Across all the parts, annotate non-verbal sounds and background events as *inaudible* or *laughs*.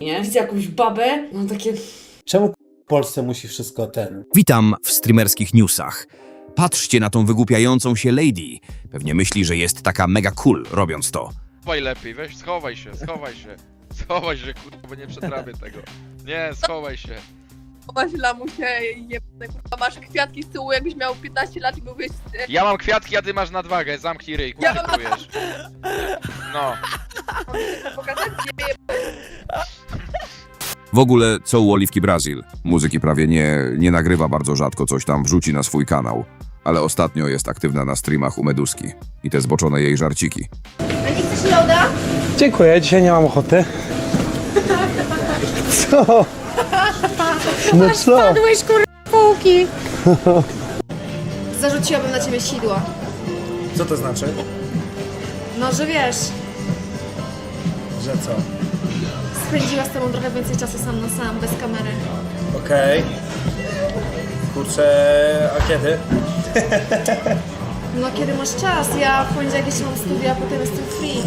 Nie? Widzę jakąś babę, mam takie... Czemu w Polsce musi wszystko ten? Witam w streamerskich newsach. Patrzcie na tą wygłupiającą się lady. Pewnie myśli, że jest taka mega cool robiąc to. Schowaj lepiej, weź schowaj się, schowaj się. Schowaj się, kurwa, bo nie przetrawię tego. Nie, schowaj się. Chowasz lamusie jebane, kurwa, masz kwiatki z tyłu, jakbyś miał 15 lat i mówisz... e, Ja mam kwiatki, a ty masz nadwagę, zamknij ryj, Ja kurwa. No. Nie, W ogóle co u Oliwki Brazil? Muzyki prawie nie, nie nagrywa bardzo rzadko, coś tam wrzuci na swój kanał. Ale ostatnio jest aktywna na streamach u Meduski. I te zboczone jej żarciki. Dziękuję, dzisiaj nie mam ochoty. Co? No co? Padłeś kur... półki. Zarzuciłabym na ciebie sidła. Co to znaczy? No, że wiesz, Że co? spędziła z tobą trochę więcej czasu sam na sam, bez kamery. Okej. Kurczę, a kiedy? No, kiedy masz czas? Ja w poniedziałek jeszcze mam studia, a potem jestem free.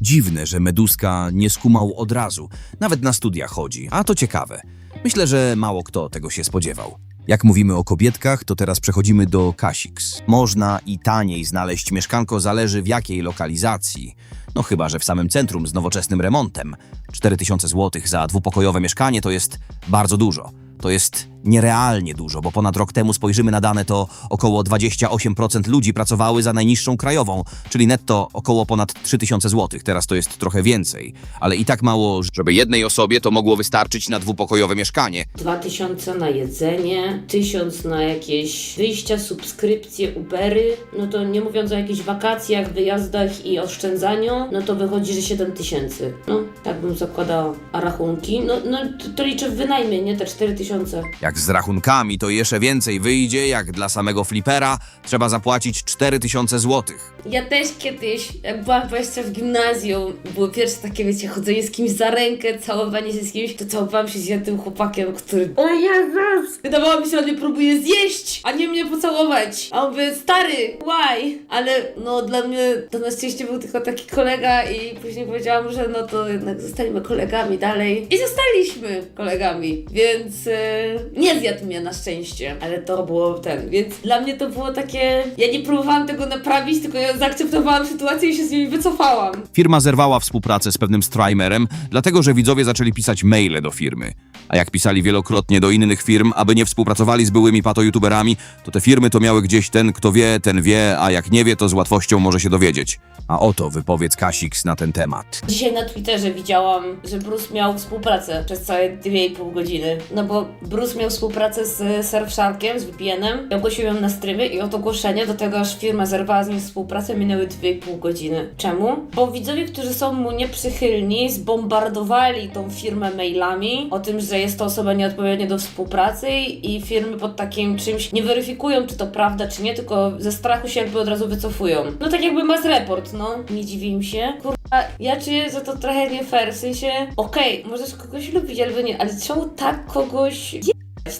Dziwne, że Meduska nie skumał od razu. Nawet na studia chodzi, a to ciekawe. Myślę, że mało kto tego się spodziewał. Jak mówimy o kobietkach, to teraz przechodzimy do Kasix. Można i taniej znaleźć mieszkanko, zależy w jakiej lokalizacji. No chyba, że w samym centrum z nowoczesnym remontem. 4000 zł za dwupokojowe mieszkanie to jest bardzo dużo. To jest nierealnie dużo, bo ponad rok temu spojrzymy na dane, to około 28% ludzi pracowały za najniższą krajową, czyli netto około ponad 3000 zł. Teraz to jest trochę więcej, ale i tak mało, żeby jednej osobie to mogło wystarczyć na dwupokojowe mieszkanie. 2000 na jedzenie, 1000 na jakieś wyjścia, subskrypcje, Ubery, no to nie mówiąc o jakichś wakacjach, wyjazdach i oszczędzaniu, no to wychodzi, że 7000. No, tak bym zakładała. A rachunki? No, no to, liczę w wynajmie, nie te 4000. Jak z rachunkami to jeszcze więcej wyjdzie, jak dla samego flipera trzeba zapłacić 4000 zł. Ja też kiedyś, jak byłam jeszcze w gimnazjum, było pierwsze takie, wiecie, chodzenie z kimś za rękę, całowanie się z kimś, to całowałam się z jednym chłopakiem, który... O Jezus! Wydawało mi się, że on mnie próbuje zjeść, a nie mnie pocałować. A on mówię, stary, why? Ale no dla mnie to na szczęście był tylko taki kolega i później powiedziałam, że no to jednak zostaniemy kolegami dalej. I zostaliśmy kolegami, więc e, nie zjadł mnie na szczęście, ale to było ten, więc dla mnie to było takie... Ja nie próbowałam tego naprawić, tylko ja zaakceptowałam sytuację i się z niej wycofałam. Firma zerwała współpracę z pewnym streamerem, dlatego że widzowie zaczęli pisać maile do firmy. A jak pisali wielokrotnie do innych firm, aby nie współpracowali z byłymi pato-youtuberami, to te firmy to miały gdzieś ten, kto wie, ten wie, a jak nie wie, to z łatwością może się dowiedzieć. A oto wypowiedź Kasix na ten temat. Dzisiaj na Twitterze widziałam, że Bruce miał współpracę przez całe 2,5 godziny. No bo Bruce miał współpracę z Surfsharkiem, z VPN-em. Ja ogłosił ją na streamie i od ogłoszenia do tego, aż firma zerwała z nim współpracę, minęły 2,5 godziny. Czemu? Bo widzowie, którzy są mu nieprzychylni, zbombardowali tą firmę mailami o tym, że jest to osoba nieodpowiednia do współpracy i firmy pod takim czymś nie weryfikują, czy to prawda, czy nie, tylko ze strachu się jakby od razu wycofują. No tak jakby mass report, no. Nie dziwię im się. Kurwa, ja czuję, że to trochę nie fair, w sensie, okej, możesz kogoś lubić albo nie, ale czemu tak kogoś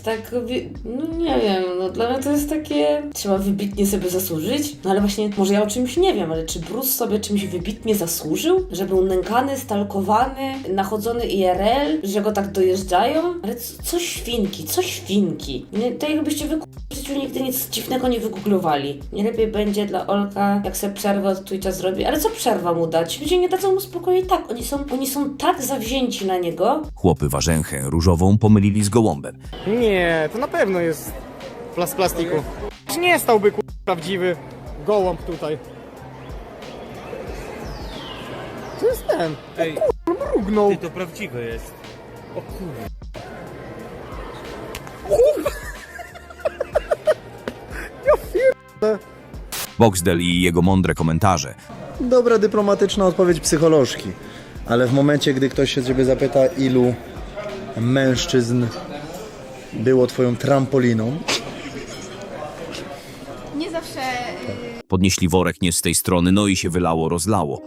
Tak, no nie wiem, no dla mnie to jest takie, trzeba wybitnie sobie zasłużyć, no ale właśnie, może ja o czymś nie wiem, ale czy Bruce sobie czymś wybitnie zasłużył? Że był nękany, stalkowany, nachodzony IRL, że go tak dojeżdżają? Ale co, co świnki, co świnki? Nie, to jakbyście wy w życiu nigdy nic dziwnego nie wygooglowali. Nie lepiej będzie dla Olka, jak sobie przerwę od Twitcha zrobi, ale co przerwa mu dać? Ludzie nie dadzą mu spokoju i tak, oni są, oni są tak zawzięci na niego, Chłopy warzęchę różową pomylili z gołąbem. Nie, to na pewno jest plas plastiku. Nie stałby ku... prawdziwy gołąb tutaj. Co jest ten? Ej, Mrugnął. ty to prawdziwe jest. O kurwa. *laughs* Boxdel i jego mądre komentarze. Dobra dyplomatyczna odpowiedź psycholożki, ale w momencie, gdy ktoś się ciebie zapyta, ilu mężczyzn było twoją trampoliną, Nie zawsze... Podnieśli worek nie z tej strony, no i się wylało, rozlało.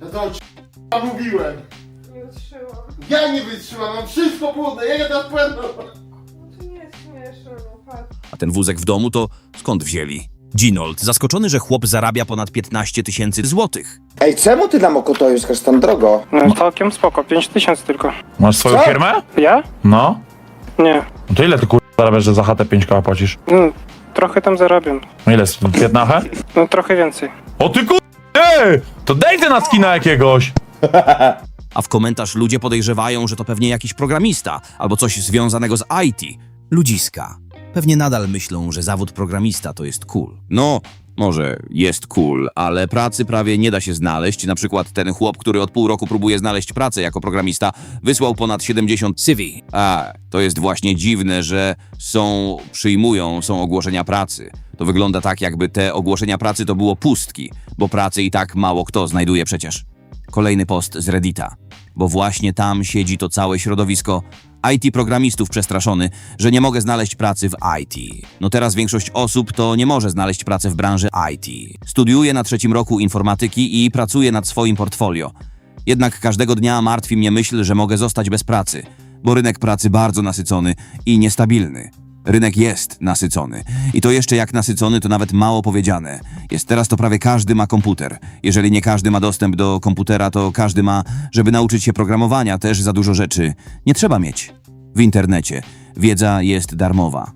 No to c***a mówiłem. Nie wytrzymam. Ja nie wytrzymam, mam wszystko płodne, jak ja płynę. To nie jest śmieszne, ten wózek w domu to skąd wzięli? Ginold, zaskoczony, że chłop zarabia ponad 15 tysięcy złotych. Ej, czemu ty na Mokotoju jest tam drogo? No całkiem spoko, 5 tysięcy tylko. Masz swoją Co? firmę? Ja? No. Nie. No to ile ty kur... zarabiasz, że za chatę 5 koła płacisz? No, trochę tam zarabiam. No ile, z 15? No trochę więcej. O ty kur... Ej! To daj ty na skina jakiegoś! *laughs* A w komentarz ludzie podejrzewają, że to pewnie jakiś programista albo coś związanego z IT. Ludziska. Pewnie nadal myślą, że zawód programista to jest cool. No, może jest cool, ale pracy prawie nie da się znaleźć. Na przykład ten chłop, który od pół roku próbuje znaleźć pracę jako programista, wysłał ponad 70 CV. A, to jest właśnie dziwne, że są, przyjmują, są ogłoszenia pracy. To wygląda tak, jakby te ogłoszenia pracy to było pustki, bo pracy i tak mało kto znajduje przecież. Kolejny post z Reddita, bo właśnie tam siedzi to całe środowisko IT programistów przestraszony, że nie mogę znaleźć pracy w IT. No teraz większość osób to nie może znaleźć pracy w branży IT. Studiuję na trzecim roku informatyki i pracuję nad swoim portfolio. Jednak każdego dnia martwi mnie myśl, że mogę zostać bez pracy, bo rynek pracy bardzo nasycony i niestabilny. Rynek jest nasycony. I to jeszcze jak nasycony, to nawet mało powiedziane. Jest teraz to prawie każdy ma komputer. Jeżeli nie każdy ma dostęp do komputera, to każdy ma, żeby nauczyć się programowania, też za dużo rzeczy. Nie trzeba mieć. W internecie wiedza jest darmowa.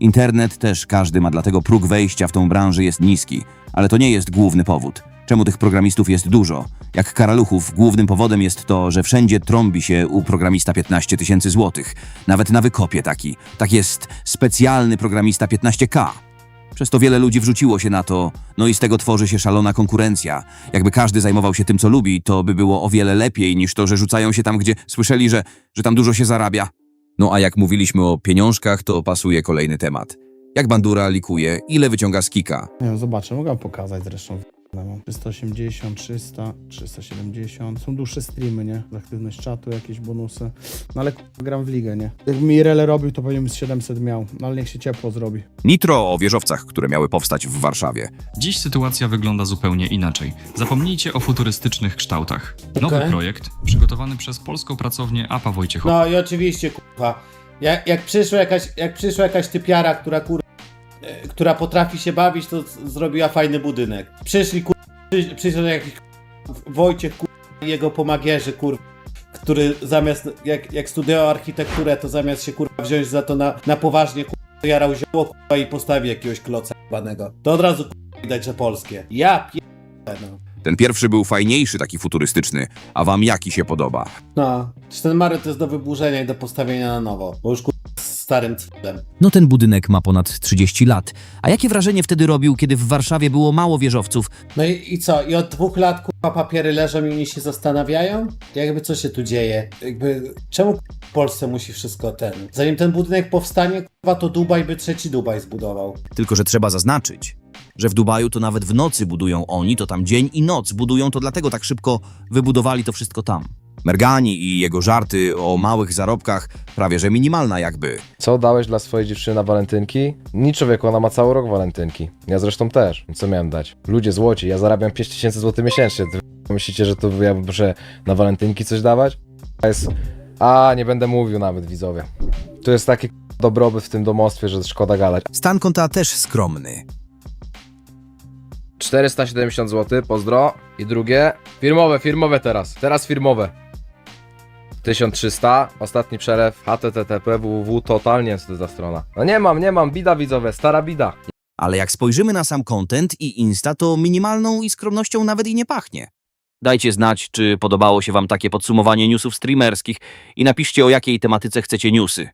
Internet też każdy ma, dlatego próg wejścia w tą branżę jest niski. Ale to nie jest główny powód. Czemu tych programistów jest dużo? Jak karaluchów, głównym powodem jest to, że wszędzie trąbi się u programista 15 tysięcy złotych. Nawet na wykopie taki. Tak jest specjalny programista 15K. Przez to wiele ludzi wrzuciło się na to, no i z tego tworzy się szalona konkurencja. Jakby każdy zajmował się tym, co lubi, to by było o wiele lepiej niż to, że rzucają się tam, gdzie słyszeli, że, że tam dużo się zarabia. No a jak mówiliśmy o pieniążkach, to pasuje kolejny temat. Jak Bandura likuje, ile wyciąga z kika? Nie wiem, zobaczę, mogę pokazać zresztą. Mam 380, 300, 370. Są dłuższe streamy, nie? Aktywność czatu, jakieś bonusy. No ale gram w ligę, nie? Jakbym Irele robił, to pewnie bym z 700 miał. No ale niech się ciepło zrobi. Nitro o wieżowcach, które miały powstać w Warszawie. Dziś sytuacja wygląda zupełnie inaczej. Zapomnijcie o futurystycznych kształtach. Nowy Okej. projekt, przygotowany przez polską pracownię APA Wojciechowa. No i oczywiście, kurwa. Jak, jak, przyszła jakaś, jak przyszła jakaś typiara, która kur... e, która potrafi się bawić, to zrobiła fajny budynek. Przyszli kur... Przy, przyszedł jakiś. Wojciech kur... jego pomagierzy kur... który zamiast, jak, jak studiował architekturę, to zamiast się kurwa wziąć za to na, na poważnie kur... to jarał zioło kurwa i postawi jakiegoś kloca banego. To od razu kurwa widać, że polskie. Ja pier... no. Ten pierwszy był fajniejszy, taki futurystyczny. A wam jaki się podoba? No, czy ten Mary to jest do wyburzenia i do postawienia na nowo, bo już kurwa starym cudem. No ten budynek ma ponad 30 lat. A jakie wrażenie wtedy robił, kiedy w Warszawie było mało wieżowców, No i, i co? I od dwóch lat kurwa papiery leżą i oni się zastanawiają? Jakby co się tu dzieje? Jakby czemu kurwa, w Polsce musi wszystko ten? Zanim ten budynek powstanie, kurwa, to Dubaj by trzeci Dubaj zbudował. Tylko, że trzeba zaznaczyć, że w Dubaju to nawet w nocy budują oni, to tam dzień i noc budują, to dlatego tak szybko wybudowali to wszystko tam. Mergani i jego żarty o małych zarobkach, prawie że minimalna jakby. Co dałeś dla swojej dziewczyny na walentynki? Nic człowieku, ona ma cały rok walentynki. Ja zresztą też. Co miałem dać? Ludzie złoci, ja zarabiam 5000 zł miesięcznie. Ty myślicie, że to ja muszę na walentynki coś dawać? A Jest... A, nie będę mówił nawet, widzowie. To jest taki dobrobyt w tym domostwie, że szkoda gadać. Stan konta też skromny. 470 zł, pozdro. I drugie. Firmowe, firmowe teraz. Teraz firmowe. 1300, ostatni przelew http www, totalnie jest to strona. No nie mam, nie mam, bida widzowie, stara bida. Ale jak spojrzymy na sam content i Insta, to minimalną i skromnością nawet i nie pachnie. Dajcie znać, czy podobało się wam takie podsumowanie newsów streamerskich i napiszcie o jakiej tematyce chcecie newsy.